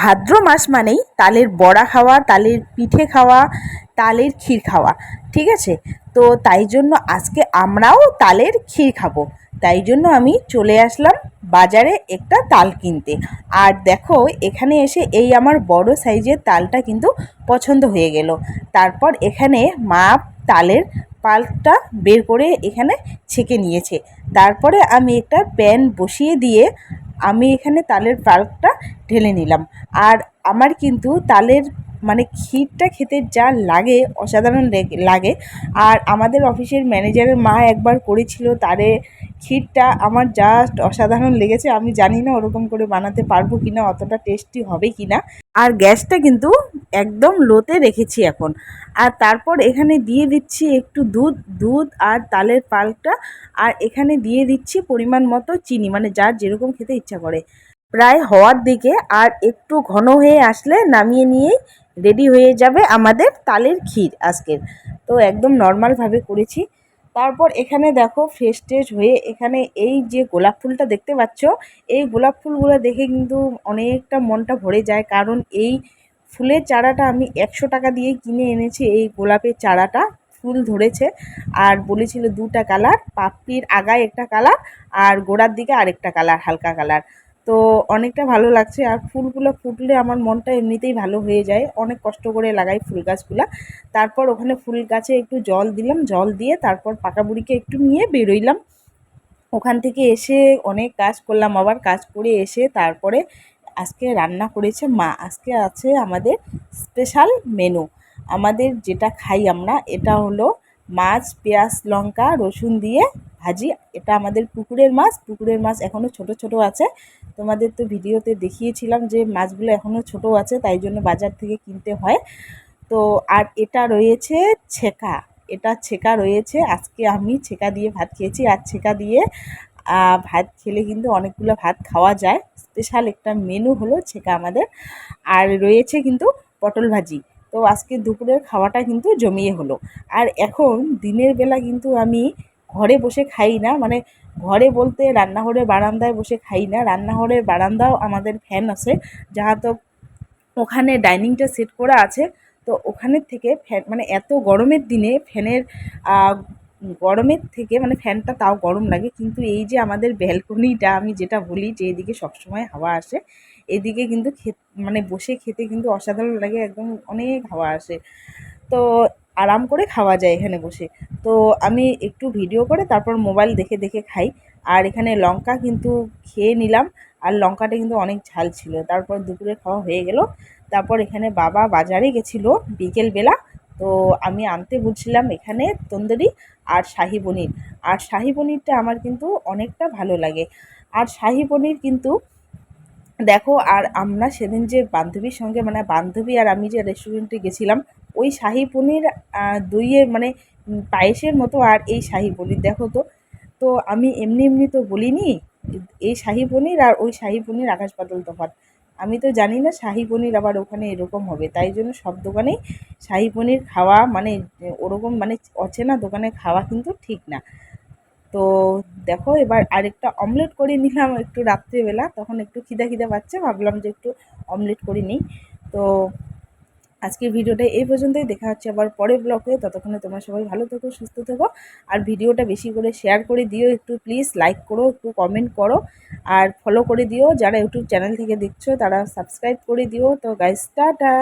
ভাদ্র মাস মানেই তালের বড়া খাওয়া, তালের পিঠে খাওয়া, তালের ক্ষীর খাওয়া, ঠিক আছে? তো তাই জন্য আজকে আমরাও তালের ক্ষীর খাব। তাই জন্য আমি চলে আসলাম বাজারে একটা তাল কিনতে। আর দেখো, এখানে এসে এই আমার বড় সাইজের তালটা কিন্তু পছন্দ হয়ে গেল। তারপর এখানে মা তালের পাল্পটা বের করে এখানে ছেঁকে নিয়েছে। তারপরে আমি একটা প্যান বসিয়ে দিয়ে আমি এখানে তালের পাল্পটা ঢেলে নিলাম। আর আমার কিন্তু তালের মানে ক্ষীরটা খেতে যা লাগে, অসাধারণ লেগে- আর আমাদের অফিসের ম্যানেজারের মা একবার করেছিল, তারে ক্ষীরটা আমার জাস্ট অসাধারণ লেগেছে, আমি জানি না ওরকম করে বানাতে পারব কি না অতটা টেস্টি হবে কি না আর গ্যাসটা কিন্তু একদম লোতে রেখেছি এখন। আর তারপর এখানে দিয়ে দিচ্ছি একটু দুধ দুধ আর তালের পাল্পটা, আর এখানে দিয়ে দিচ্ছি পরিমাণ মতো চিনি মানে যার যেরকম খেতে ইচ্ছা করে। প্রায় হওয়ার দিকে আর একটু ঘন হয়ে আসলে নামিয়ে নিয়েই রেডি হয়ে যাবে আমাদের তালের ক্ষীর আজকের। তো একদম নর্মালভাবে করেছি। তারপর এখানে দেখো ফ্রেশ ট্রেশ হয়ে এখানে এই যে গোলাপ ফুলটা দেখতে পাচ্ছ, এই গোলাপ ফুলগুলো দেখে কিন্তু অনেকটা মনটা ভরে যায়। কারণ এই ফুলের চারাটা আমি একশো টাকা দিয়ে কিনে এনেছি, এই গোলাপের চারাটা। ফুল ধরেছে আর বলেছিল দুটা কালার পাপড়ির আগায় একটা কালার আর গোড়ার দিকে আরেকটা কালার হালকা কালার তো অনেকটা ভালো লাগছে। আর ফুলগুলো ফুটলে আমার মনটা এমনিতেই ভালো হয়ে যায়। অনেক কষ্ট করে লাগাই ফুল গাছগুলা। তারপর ওখানে ফুল গাছে একটু জল দিলাম। জল দিয়ে তারপর পাকা বুড়িকে একটু নিয়ে বেরোইলাম। ওখান থেকে এসে অনেক কাজ করলাম আবার। কাজ করে এসে তারপরে আজকে রান্না করেছে মা। আজকে আছে আমাদের স্পেশাল মেনু। আমাদের যেটা খাই আমরা, এটা হলো মাছ, পেঁয়াজ, লঙ্কা, রসুন দিয়ে ভাজি। এটা আমাদের পুকুরের মাছ। পুকুরের মাছ এখনও ছোট ছোট আছে। তোমাদের তো ভিডিওতে দেখিয়েছিলাম যে মাছগুলো এখনও ছোট আছে, তাই জন্য বাজার থেকে কিনতে হয়। তো আর এটা রয়েছে ছেঁকা, এটা ছেঁকা রয়েছে। আজকে আমি ছেঁকা দিয়ে ভাত খেয়েছি, আর ছেঁকা দিয়ে ভাত খেলে কিন্তু অনেকগুলো ভাত খাওয়া যায়। স্পেশাল একটা মেনু হলো ছেঁকা আমাদের। আর রয়েছে কিন্তু পটল ভাজি। তো আজকে দুপুরের খাওয়াটা কিন্তু জমিয়ে হলো। আর এখন দিনের বেলা কিন্তু আমি ঘরে বসে খাই না মানে ঘরে বলতে রান্নাঘরের বারান্দায় বসে খাই না। রান্নাঘরের বারান্দাও আমাদের ফ্যান আছে, যাহা তো ওখানে ডাইনিংটা সেট করা আছে। তো ওখানের থেকে ফ্যান মানে এত গরমের দিনে ফ্যানের গরমের থেকে মানে ফ্যানটা তাও গরম লাগে। কিন্তু এই যে আমাদের ব্যালকনিটা, আমি যেটা বলি যে এদিকে সবসময় হাওয়া আসে, এদিকে কিন্তু খে মানে বসে খেতে কিন্তু অসাধারণ লাগে, একদম অনেক হাওয়া আসে। তো আরাম করে খাওয়া যায় এখানে বসে। তো আমি একটু ভিডিও করে তারপর মোবাইল দেখে দেখে খাই। আর এখানে লঙ্কা কিন্তু খেয়ে নিলাম। আর লঙ্কাটা কিন্তু অনেক ঝাল ছিল। তারপর দুপুরে খাওয়া হয়ে গেল। তারপর এখানে বাবা বাজারে গেছিল বিকেলবেলা তো আমি আনতে বলছিলাম এখানে তন্দুরি আর শাহি পনির। আর শাহি পনিরটা আমার কিন্তু অনেকটা ভালো লাগে। আর শাহি পনির কিন্তু দেখো, আর আমরা সেদিন যে বান্ধবীর সঙ্গে মানে বান্ধবী আর আমি যে রেস্টুরেন্টে গেছিলাম ওই শাহি পনির দইয়ের মানে পায়েসের মতো আর এই শাহি পনির, দেখো তো। তো আমি এমনি এমনি তো বলিনি, এই শাহি পনির আর ওই শাহি পনির আকাশ পাতাল তফাৎ। আমি তো জানি না শাহি পনির আবার ওখানে এরকম হবে, তাই জন্য সব দোকানেই শাহি পনির খাওয়া মানে ওরকম মানে অচেনা দোকানে খাওয়া কিন্তু ঠিক না। তো দেখো, এবার আরেকটা অমলেট করে নিলাম একটু রাত্রেবেলা, তখন একটু খিদা খিদা পাচ্ছে, ভাবলাম যে একটু অমলেট করে নিই। তো আজকের ভিডিওটা এই পর্যন্তই। দেখা হচ্ছে আবার পরের ব্লগে। ততক্ষণে তোমরা সবাই ভালো থেকো, সুস্থ থেকো। আর ভিডিওটা বেশি করে শেয়ার করে দিও একটু প্লিজ লাইক করো, একটু কমেন্ট করো। আর ফলো করে দিও। যারা ইউটিউব চ্যানেল থেকে দেখছ, তারা সাবস্ক্রাইব করে দিও। তো গাইস টাটা!